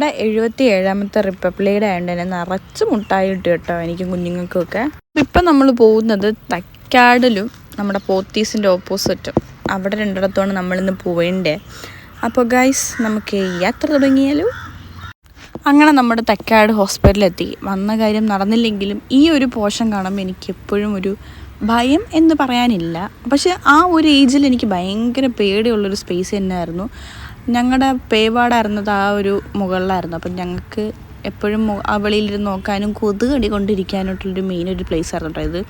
എഴുപത്തി ഏഴാമത്തെ republic day ആയതുകൊണ്ട് തന്നെ നിറച്ച് മുട്ടായി കിട്ടും കേട്ടോ എനിക്കും കുഞ്ഞുങ്ങൾക്കൊക്കെ ഇപ്പം നമ്മൾ പോകുന്നത് തക്കാടിലും നമ്മുടെ പോത്തീസിന്റെ ഓപ്പോസിറ്റും. അവിടെ രണ്ടിടത്താണ് നമ്മളിന്ന് പോവേണ്ടേ അപ്പോൾ ഗൈസ് നമുക്ക് യാത്ര തുടങ്ങിയാലോ? അങ്ങനെ നമ്മുടെ തക്കാട് ഹോസ്പിറ്റലിലെത്തി. വന്ന കാര്യം നടന്നില്ലെങ്കിലും ഈ ഒരു പോഷൻ കാണുമ്പോൾ എനിക്ക് എപ്പോഴും ഒരു ഭയം എന്ന് പറയാനില്ല. പക്ഷെ ആ ഒരു ഏജിൽ എനിക്ക് ഭയങ്കര പേടിയുള്ളൊരു സ്പേസ് തന്നെയായിരുന്നു. ഞങ്ങളുടെ പേവാടായിരുന്നത് ആ ഒരു മുകളിലായിരുന്നു. അപ്പം ഞങ്ങൾക്ക് എപ്പോഴും വെളിയിലിരുന്ന് നോക്കാനും കൊതുക് കടി കൊണ്ടിരിക്കാനായിട്ടുള്ളൊരു മെയിൻ ഒരു പ്ലേസ് ആയിരുന്നു കേട്ടോ ഇത്.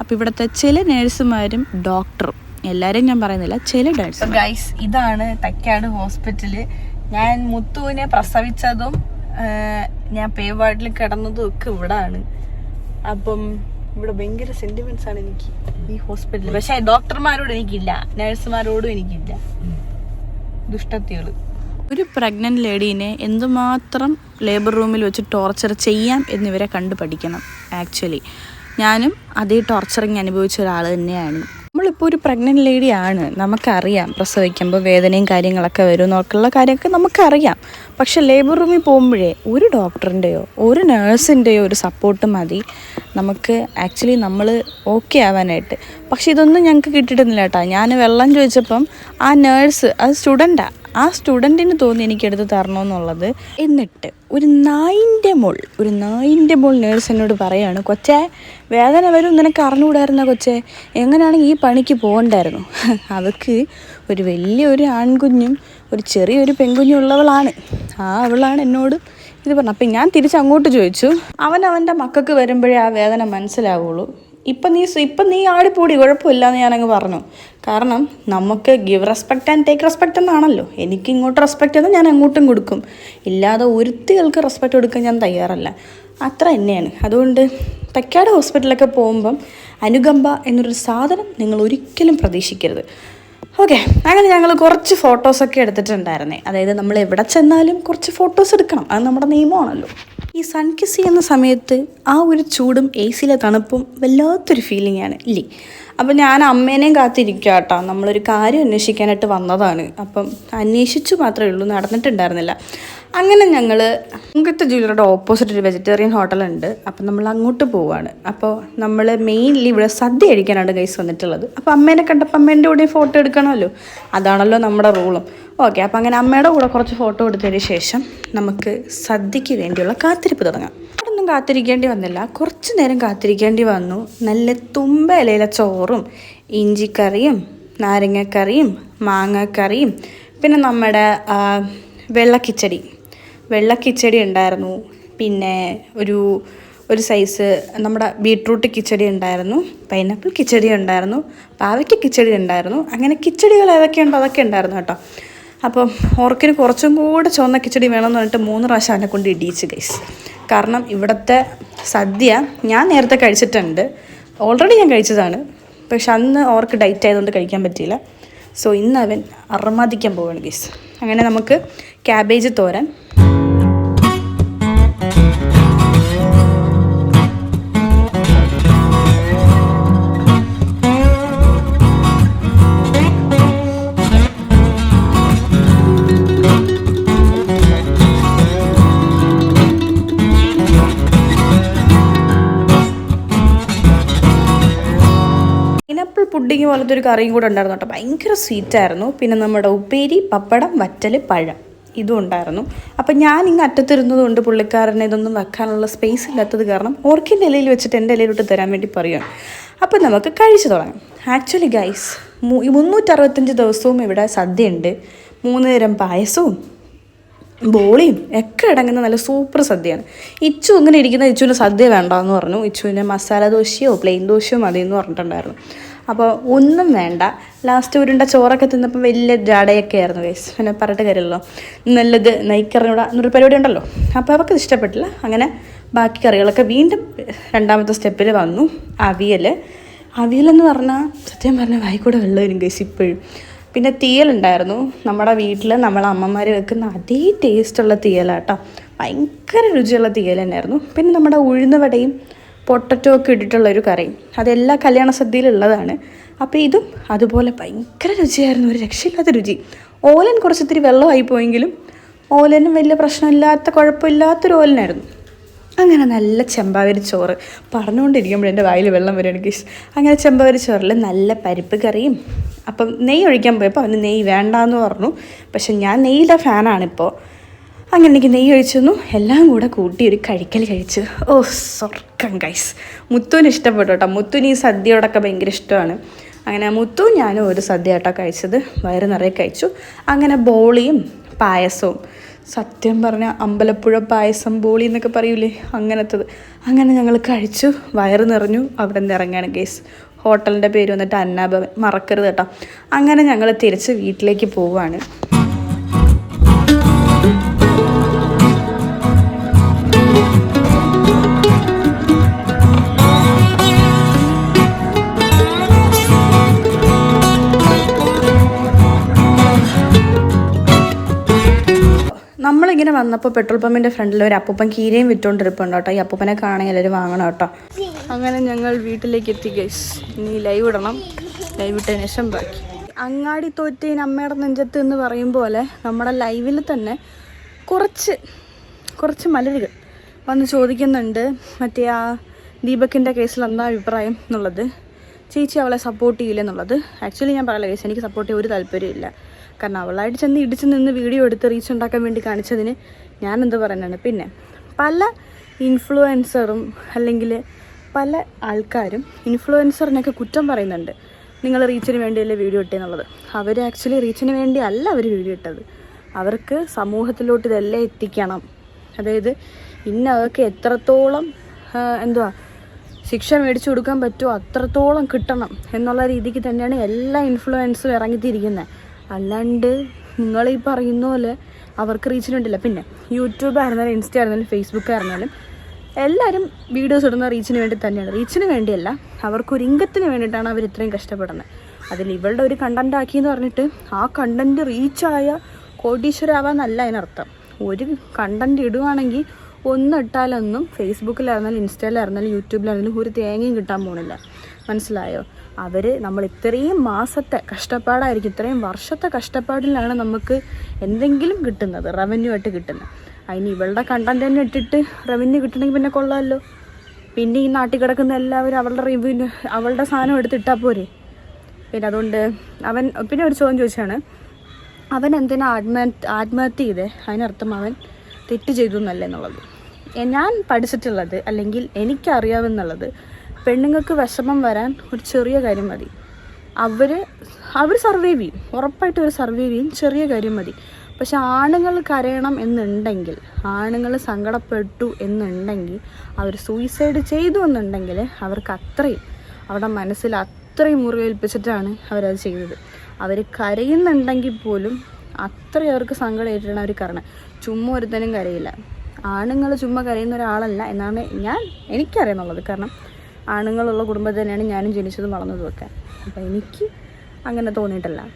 അപ്പോൾ ഇവിടുത്തെ ചില നേഴ്സുമാരും ഡോക്ടറും എല്ലാവരെയും ഞാൻ പറയുന്നില്ല ചില ഡോക്ടർ ഗൈസ് ഇതാണ് തക്കാട് ഹോസ്പിറ്റൽ ഞാൻ മുത്തുവിനെ പ്രസവിച്ചതും ഞാൻ പേവാടിൽ കിടന്നതും ഒക്കെ ഇവിടാണ്. അപ്പം ഇവിടെ ഭയങ്കര സെന്റിമെന്റ്സ് ആണ് എനിക്ക് ഈ ഹോസ്പിറ്റലിൽ പക്ഷേ ഡോക്ടർമാരോട് എനിക്കില്ല നഴ്സുമാരോടും എനിക്കില്ല. ദുഷ്ടത്തികൾ. ഒരു പ്രഗ്നന്റ് ലേഡീനെ എന്തുമാത്രം ലേബർ റൂമിൽ വെച്ച് ടോർച്ചർ ചെയ്യാം എന്നിവരെ കണ്ടു പഠിക്കണം ആക്ച്വലി ഞാനും അതേ ടോർച്ചറിങ് അനുഭവിച്ച ഒരാൾ തന്നെയാണ്. നമ്മളിപ്പോൾ ഒരു പ്രഗ്നന്റ് ലേഡി ആണ് നമുക്കറിയാം പ്രസവിക്കുമ്പോൾ വേദനയും കാര്യങ്ങളൊക്കെ വരും എന്നൊക്കെയുള്ള കാര്യമൊക്കെ നമുക്കറിയാം. പക്ഷെ ലേബർ റൂമിൽ പോകുമ്പോഴേ ഒരു ഡോക്ടറിന്റെയോ ഒരു നേഴ്സിന്റെയോ ഒരു സപ്പോർട്ട് മതി. നമുക്ക് ആക്ച്വലി നമ്മൾ ഓക്കെ ആവാനായിട്ട്. പക്ഷെ ഇതൊന്നും ഞങ്ങൾക്ക് കിട്ടിയിട്ടൊന്നുമില്ല കേട്ടോ. ഞാൻ വെള്ളം ചോദിച്ചപ്പം ആ നേഴ്സ് അത് സ്റ്റുഡന്റാണ് ആ സ്റ്റുഡന്റിന് തോന്നി എനിക്കെടുത്ത് തരണമെന്നുള്ളത് എന്നിട്ട് ഒരു നായിന്റെ മോൾ ഒരു നായിന്റെ മോൾ നേഴ്സ് എന്നോട് പറയാണ് കൊച്ചേ വേദന വരും നിനക്ക് അറിഞ്ഞുകൂടായിരുന്ന കൊച്ചേ? എങ്ങനെയാണെങ്കിൽ ഈ പണിക്ക് പോകണ്ടായിരുന്നു. അവൾക്ക് ഒരു വലിയൊരു ആൺകുഞ്ഞും ഒരു ചെറിയൊരു പെൺകുഞ്ഞും ഉള്ളവളാണ്. ആ അവളാണ് എന്നോട് ഇത് പറഞ്ഞു. അപ്പം ഞാൻ തിരിച്ചങ്ങോട്ട് ചോദിച്ചു. അവൻ അവന്റെ മക്കൾക്ക് വരുമ്പോഴേ ആ വേദന മനസ്സിലാവുള്ളൂ. ഇപ്പം നീ ഇപ്പം നീ ആടിപ്പൂടി കുഴപ്പമില്ല എന്ന് ഞാനങ്ങ് പറഞ്ഞു. കാരണം നമുക്ക് give respect and take respect എന്നാണല്ലോ. എനിക്ക് ഇങ്ങോട്ട് റെസ്പെക്റ്റ് ചെയ്താൽ ഞാൻ അങ്ങോട്ടും കൊടുക്കും. ഇല്ലാതെ ഒരുത്തികൾക്ക് റെസ്പെക്റ്റ് കൊടുക്കാൻ ഞാൻ തയ്യാറല്ല. അത്ര തന്നെയാണ്. അതുകൊണ്ട് തക്കാട് ഹോസ്പിറ്റലൊക്കെ പോകുമ്പം അനുകമ്പ എന്നൊരു സാധനം നിങ്ങൾ ഒരിക്കലും പ്രതീക്ഷിക്കരുത്. ഓക്കെ അങ്ങനെ ഞങ്ങൾ കുറച്ച് ഫോട്ടോസൊക്കെ എടുത്തിട്ടുണ്ടായിരുന്നേ. അതായത് നമ്മൾ എവിടെ ചെന്നാലും കുറച്ച് ഫോട്ടോസ് എടുക്കണം. അത് നമ്മുടെ നിയമമാണല്ലോ. ഈ സൺ കിസ് ചെയ്യുന്ന സമയത്ത് ആ ഒരു ചൂടും എ സിയിലെ തണുപ്പും വല്ലാത്തൊരു ഫീലിംഗ് ആണ് ഇല്ലേ? അപ്പം ഞാൻ അമ്മേനെയും കാത്തിരിക്കുക കേട്ടോ നമ്മളൊരു കാര്യം അന്വേഷിക്കാനായിട്ട് വന്നതാണ്. അപ്പം അന്വേഷിച്ചു മാത്രമേ ഉള്ളൂ നടന്നിട്ടുണ്ടായിരുന്നില്ല. അങ്ങനെ ഞങ്ങൾ മുങ്കത്തെ ജ്വല്ലറിയുടെ ഓപ്പോസിറ്റ് ഒരു വെജിറ്റേറിയൻ ഹോട്ടലുണ്ട് അപ്പം നമ്മൾ അങ്ങോട്ട് പോവുകയാണ് അപ്പോൾ നമ്മൾ മെയിൻലി ഇവിടെ സദ്യ കഴിക്കാനാണ് ഗൈസ് വന്നിട്ടുള്ളത്. അപ്പോൾ അമ്മേനെ കണ്ടപ്പോൾ അമ്മേന്റെ കൂടെ ഫോട്ടോ എടുക്കണമല്ലോ? അതാണല്ലോ നമ്മുടെ റൂളും ഓക്കെ അപ്പോൾ അങ്ങനെ അമ്മയുടെ കൂടെ കുറച്ച് ഫോട്ടോ എടുത്തതിന് ശേഷം നമുക്ക് സദ്യയ്ക്ക് വേണ്ടിയുള്ള കാത്തിരിപ്പ് തുടങ്ങാം. ഒന്നും കാത്തിരിക്കേണ്ടി വന്നില്ല. കുറച്ച് നേരം കാത്തിരിക്കേണ്ടി വന്നു. നല്ല തുമ്പ ഇലയില ചോറും ഇഞ്ചിക്കറിയും നാരങ്ങക്കറിയും മാങ്ങക്കറിയും പിന്നെ നമ്മുടെ വെള്ളക്കിച്ചടി വെള്ളക്കിച്ചടി ഉണ്ടായിരുന്നു. പിന്നെ ഒരു ഒരു സൈസ് നമ്മുടെ ബീട്രൂട്ട് കിച്ചടി ഉണ്ടായിരുന്നു. പൈനാപ്പിൾ കിച്ചടി ഉണ്ടായിരുന്നു. പാവയ്ക്ക് കിച്ചടി ഉണ്ടായിരുന്നു. അങ്ങനെ കിച്ചടികൾ ഏതൊക്കെ ഉണ്ടോ അതൊക്കെ ഉണ്ടായിരുന്നു കേട്ടോ. അപ്പം ഓർക്കിന് കുറച്ചും കൂടെ ചുവന്ന കിച്ചടി വേണമെന്ന് പറഞ്ഞിട്ട് മൂന്ന് പ്രാവശ്യം അതിനെ കൊണ്ട് ഇടിയിച്ച് ഗൈസ് കാരണം ഇവിടുത്തെ സദ്യ ഞാൻ നേരത്തെ കഴിച്ചിട്ടുണ്ട്. ഓൾറെഡി ഞാൻ കഴിച്ചതാണ്. പക്ഷെ അന്ന് ഓർക്ക് ഡൈറ്റ് ആയതുകൊണ്ട് കഴിക്കാൻ പറ്റിയില്ല. സോ ഇന്ന് അവൻ അർമാദിക്കാൻ പോവാണ് ഗൈസ് അങ്ങനെ നമുക്ക് ക്യാബേജ് തോരൻ. പുഡിങ് പോലത്തെ ഒരു കറിയും കൂടെ ഉണ്ടായിരുന്നു കേട്ടോ. ഭയങ്കര സ്വീറ്റായിരുന്നു പിന്നെ നമ്മുടെ ഉപ്പേരി പപ്പടം വറ്റൽ പഴം ഇതും ഉണ്ടായിരുന്നു. അപ്പം ഞാൻ ഇങ്ങ് അറ്റത്തിരുന്നത് കൊണ്ട് പുള്ളിക്കാരനെ ഇതൊന്നും വെക്കാനുള്ള സ്പേസ് ഇല്ലാത്തത് കാരണം ഓർക്കിന്റെ ഇലയിൽ വെച്ചിട്ട് എന്റെ ഇലയിലോട്ട് തരാൻ വേണ്ടി പറയുകയാണ് അപ്പം നമുക്ക് കഴിച്ചു തുടങ്ങാം. ആക്ച്വലി ഗൈസ് മുന്നൂറ്ററുപത്തഞ്ച് ദിവസവും ഇവിടെ സദ്യയുണ്ട്. മൂന്ന് തരം പായസവും ബോളിയും ഒക്കെ അടങ്ങുന്ന നല്ല സൂപ്പർ സദ്യയാണ്. ഇച്ചു ഇങ്ങനെ ഇരിക്കുന്ന ഇച്ചുവിന് സദ്യ വേണ്ടെന്ന് പറഞ്ഞു. ഇച്ചുവിന് മസാല ദോശയോ പ്ലെയിൻ ദോശയോ മതി എന്ന് പറഞ്ഞിട്ടുണ്ടായിരുന്നു. അപ്പോൾ ഒന്നും വേണ്ട. ലാസ്റ്റ് ഉരുണ്ട ചോറൊക്കെ തിന്നപ്പോൾ വലിയ ജാടയൊക്കെ ആയിരുന്നു ഗൈസ് പിന്നെ പറഞ്ഞിട്ട് കാര്യമല്ലോ നല്ലത് നയിക്കറിഞ്ഞൂടാ എന്നൊരു പരിപാടി ഉണ്ടല്ലോ. അപ്പോൾ അവർക്ക് ഇഷ്ടപ്പെട്ടില്ല. അങ്ങനെ ബാക്കി കറികളൊക്കെ വീണ്ടും രണ്ടാമത്തെ സ്റ്റെപ്പിൽ വന്നു. അവിയൽ അവിയലെന്ന് പറഞ്ഞാൽ സത്യം പറഞ്ഞാൽ വായിക്കൂടെ വെള്ളം വരും ഗൈസ് ഇപ്പോഴും. പിന്നെ തീയലുണ്ടായിരുന്നു. നമ്മുടെ വീട്ടിൽ നമ്മളെ അമ്മമാർ വെക്കുന്ന അതേ ടേസ്റ്റുള്ള തീയലാട്ടോ. ഭയങ്കര രുചിയുള്ള തീയൽ തന്നെയായിരുന്നു. പിന്നെ നമ്മുടെ ഉഴുന്നുവടയും പൊട്ടറ്റോ ഒക്കെ ഇട്ടിട്ടുള്ളൊരു കറി. അതെല്ലാ കല്യാണ സദ്യയിലുള്ളതാണ്. അപ്പോൾ ഇതും അതുപോലെ ഭയങ്കര രുചിയായിരുന്നു. ഒരു രക്ഷയില്ലാത്ത രുചി. ഓലൻ കുറച്ചിത്തിരി വെള്ളമായി പോയെങ്കിലും ഓലനും വലിയ പ്രശ്നമില്ലാത്ത കുഴപ്പമില്ലാത്തൊരു ഓലനായിരുന്നു. അങ്ങനെ നല്ല ചെമ്പാവരി ചോറ്. പറഞ്ഞുകൊണ്ടിരിക്കുമ്പോൾ എന്റെ വായിൽ വെള്ളം വരും എനിക്ക്. അങ്ങനെ ചെമ്പാവരി ചോറിൽ നല്ല പരിപ്പ് കറിയും. അപ്പം നെയ്യ് ഒഴിക്കാൻ പോയപ്പോൾ അവന് നെയ്യ് വേണ്ടാന്ന് പറഞ്ഞു. പക്ഷെ ഞാൻ നെയ്യുടെ ഫാനാണിപ്പോൾ അങ്ങനെ എനിക്ക് നെയ്യ് ഒഴിച്ചു എല്ലാം കൂടെ കൂട്ടി ഒരു കഴിക്കൽ കഴിച്ച്. ഓ സ്വർക്കം ഗൈസ് മുത്തുവിന് ഇഷ്ടപ്പെട്ടു കേട്ടോ. മുത്തുവിന് ഈ സദ്യയോടൊക്കെ ഭയങ്കര ഇഷ്ടമാണ്. അങ്ങനെ മുത്തു ഞാനും ഒരു സദ്യ കേട്ടോ കഴിച്ചത്. വയറ് നിറയെ കഴിച്ചു. അങ്ങനെ ബോളിയും പായസവും. സത്യം പറഞ്ഞാൽ അമ്പലപ്പുഴ പായസം ബോളി എന്നൊക്കെ പറയൂലേ അങ്ങനത്തത്. അങ്ങനെ ഞങ്ങൾ കഴിച്ചു. വയറ് നിറഞ്ഞു. അവിടെ നിന്ന് ഇറങ്ങുകയാണ് ഗേസ് ഹോട്ടലിന്റെ പേര് വന്നിട്ട് അന്നാഭവൻ. മറക്കരുത് കേട്ടോ. അങ്ങനെ ഞങ്ങൾ തിരിച്ച് വീട്ടിലേക്ക് പോവുകയാണ്. നമ്മളിങ്ങനെ വന്നപ്പോൾ പെട്രോൾ പമ്പിന്റെ ഫ്രണ്ടിൽ ഒരു അപ്പൂപ്പൻ കീരയും വിറ്റുകൊണ്ടിരിപ്പുണ്ട് കേട്ടോ. ഈ അപ്പൂപ്പനെ കാണാൻ എല്ലാവരും വാങ്ങണം കേട്ടോ. അങ്ങനെ ഞങ്ങൾ വീട്ടിലേക്ക് എത്തി ഗൈസ് ഇനി ലൈവ് ഇടണം. ലൈവ് ഇട്ടതിന് ശേഷം ബാക്കി. അങ്ങാടി തോറ്റേന് അമ്മയുടെ നെഞ്ചത്ത് എന്ന് പറയും പോലെ നമ്മുടെ ലൈവിൽ തന്നെ കുറച്ച് കുറച്ച് മലരുകൾ വന്ന് ചോദിക്കുന്നുണ്ട്. മറ്റേ ആ ദീപക്കിന്റെ കേസിൽ എന്താ അഭിപ്രായം എന്നുള്ളത്. ചേച്ചി അവളെ സപ്പോർട്ട് ചെയ്യില്ല എന്നുള്ളത്. ആക്ച്വലി ഞാൻ പറയില്ല കേസ് എനിക്ക് സപ്പോർട്ട് ചെയ്യാൻ ഒരു താല്പര്യമില്ല കാരണം അവളായിട്ട് ചെന്ന് ഇടിച്ച് നിന്ന് വീഡിയോ എടുത്ത് റീച്ച് ഉണ്ടാക്കാൻ വേണ്ടി കാണിച്ചതിന് എന്ത് പറയാനാണ് പിന്നെ പല ഇൻഫ്ലുവൻസറും അല്ലെങ്കിൽ പല ആൾക്കാരും ഇൻഫ്ലുവൻസറിനൊക്കെ കുറ്റം പറയുന്നുണ്ട്. നിങ്ങൾ റീച്ചിന് വേണ്ടിയല്ലേ വീഡിയോ ഇട്ടെന്നുള്ളത്. അവർ ആക്ച്വലി റീച്ചിന് വേണ്ടി അല്ല അവർ വീഡിയോ ഇട്ടത്. അവർക്ക് സമൂഹത്തിലോട്ട് ഇതെല്ലാം എത്തിക്കണം. അതായത് ഇന്ന് അവർക്ക് എത്രത്തോളം എന്തുവാ ശിക്ഷ മേടിച്ചു കൊടുക്കാൻ പറ്റുമോ അത്രത്തോളം കിട്ടണം എന്നുള്ള രീതിക്ക് തന്നെയാണ് എല്ലാ ഇൻഫ്ലുവൻസും ഇറങ്ങിത്തിരിക്കുന്നത് അല്ലാണ്ട് നിങ്ങൾ ഈ പറയുന്ന പോലെ അവർക്ക് റീച്ചിന് ഉണ്ടല്ലോ പിന്നെ യൂട്യൂബ് ആയിരുന്നാലും ഇൻസ്റ്റ ആയിരുന്നാലും ഫേസ്ബുക്ക് ആയിരുന്നാലും എല്ലാവരും വീഡിയോസ് ഇടുന്ന റീച്ചിന് വേണ്ടി തന്നെയാണ്. റീച്ചിന് വേണ്ടിയല്ല അവർക്കൊരു ഇംഗത്തിന് വേണ്ടിയിട്ടാണ് അവർ ഇത്രയും കഷ്ടപ്പെടുന്നത്. അതിൽ ഇവളുടെ ഒരു കണ്ടന്റ് ആക്കി എന്ന് പറഞ്ഞിട്ട് ആ കണ്ടന്റ് റീച്ചായ കോടീശ്വരാവാന്നല്ല അതിനർത്ഥം. ഒരു കണ്ടന്റ് ഇടുവാണെങ്കിൽ ഒന്നിട്ടാലൊന്നും ഫേസ്ബുക്കിലായിരുന്നാലും ഇൻസ്റ്റയിലായിരുന്നാലും യൂട്യൂബിലായിരുന്നാലും ഒരു തേങ്ങയും കിട്ടാൻ പോണില്ല. മനസ്സിലായോ? അവർ നമ്മൾ ഇത്രയും മാസത്തെ കഷ്ടപ്പാടായിരിക്കും ഇത്രയും വർഷത്തെ കഷ്ടപ്പാടിലാണ് നമുക്ക് എന്തെങ്കിലും കിട്ടുന്നത് റവന്യൂ ആയിട്ട് കിട്ടുന്നത്. അതിന് ഇവളുടെ കണ്ടന്റ് തന്നെ ഇട്ടിട്ട് റവന്യൂ കിട്ടണമെങ്കിൽ പിന്നെ കൊള്ളാമല്ലോ പിന്നെ ഈ നാട്ടിൽ കിടക്കുന്ന എല്ലാവരും അവളുടെ റിവ്യൂ അവളുടെ സാധനം എടുത്തിട്ടാൽ പോരെ. പിന്നെ അതുകൊണ്ട് അവൻ പിന്നെ ഒരു ചോദ്യം ചോദിച്ചാണ് അവൻ എന്തിനാ ആത്മഹത്യ ആത്മഹത്യ ചെയ്തേ? അതിനർത്ഥം അവൻ തെറ്റ് ചെയ്തു എന്നല്ലേ എന്നുള്ളത്. ഞാൻ പഠിച്ചിട്ടുള്ളത് അല്ലെങ്കിൽ എനിക്കറിയാവുന്നുള്ളത് പെണ്ണുങ്ങൾക്ക് വിഷമം വരാൻ ഒരു ചെറിയ കാര്യം മതി. അവർ അവർ സർവൈവ് ചെയ്യും. ഉറപ്പായിട്ട് അവർ സർവൈവ് ചെയ്യും. ചെറിയ കാര്യം മതി. പക്ഷെ ആണുങ്ങൾ കരയണം എന്നുണ്ടെങ്കിൽ ആണുങ്ങൾ സങ്കടപ്പെട്ടു എന്നുണ്ടെങ്കിൽ അവർ സൂയിസൈഡ് ചെയ്തു എന്നുണ്ടെങ്കിൽ അവർക്ക് അത്രയും അവരുടെ മനസ്സിൽ അത്രയും മുറിവേൽപ്പിച്ചിട്ടാണ് അവരത് ചെയ്തത്. അവർ കരയുന്നുണ്ടെങ്കിൽ പോലും അത്രയും അവർക്ക് സങ്കടം ഏറ്റിട്ടാണ് അവർ കരണം ചുമ്മാ ഒരുത്തനും കരയില്ല. ആണുങ്ങൾ ചുമ്മാ കരയുന്ന ഒരാളല്ല എന്നാണ് ഞാൻ എനിക്കറിയുന്നുള്ളത് കാരണം ആണുങ്ങളുള്ള കുടുംബത്തിൽ തന്നെയാണ് ഞാനും ജനിച്ചതും വളർന്നതും ഒക്കെ. അപ്പം എനിക്ക് അങ്ങനെ തോന്നിയിട്ടില്ല.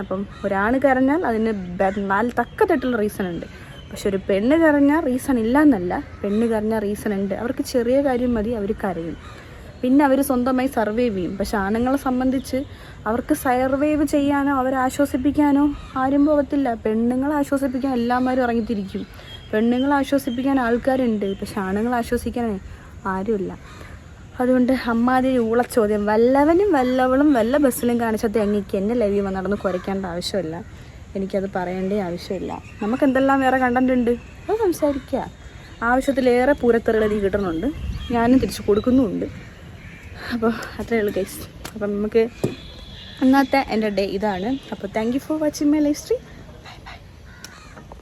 അപ്പം ഒരാൾ കരഞ്ഞാൽ അതിന് നാല് നാല് തെറ്റുള്ള റീസൺ ഉണ്ട്. പക്ഷെ ഒരു പെണ്ണ് കരഞ്ഞാൽ റീസൺ ഇല്ല എന്നല്ല പെണ്ണ് കരഞ്ഞാൽ റീസൺ ഉണ്ട്. അവർക്ക് ചെറിയ കാര്യം മതി അവർ കരയും. പിന്നെ അവർ സ്വന്തമായി സർവൈവ് ചെയ്യും. പക്ഷെ ആണുങ്ങളെ സംബന്ധിച്ച് അവർക്ക് സർവൈവ് ചെയ്യാനോ അവരെ ആശ്വസിപ്പിക്കാനോ ആരും പോകത്തില്ല. പെണ്ണുങ്ങളെ ആശ്വസിപ്പിക്കാൻ എല്ലാവരും ഇറങ്ങിത്തിരിക്കും. പെണ്ണുങ്ങളെ ആശ്വസിപ്പിക്കാൻ ആൾക്കാരുണ്ട്. പക്ഷെ ആണുങ്ങളെ ആശ്വസിക്കാൻ ആരുമില്ല. അതുകൊണ്ട് അമ്മാതിരി ചോദ്യം. വല്ലവനും വല്ലവളും വല്ല ബസ്സിലും കാണിച്ച തേങ്ങയ്ക്ക് എന്റെ ലൈവ് നടന്ന് കുരയ്ക്കേണ്ട ആവശ്യമില്ല. എനിക്കത് പറയേണ്ട ആവശ്യമില്ല. നമുക്ക് എന്തെല്ലാം വേറെ കണ്ടന്റ് ഉണ്ട്? അത് സംസാരിക്കുക ആവശ്യത്തിലേറെ പൂരത്തെറികൾ എനിക്ക് കിട്ടുന്നുണ്ട്. ഞാനും തിരിച്ചു കൊടുക്കുന്നുമുണ്ട്. അപ്പോൾ അത്രയേ ഉള്ളൂ ഗൈസ് അപ്പം നമുക്ക് അന്നത്തെ എന്റെ ഡേ ഇതാണ്. അപ്പോൾ thank you for watching my life stream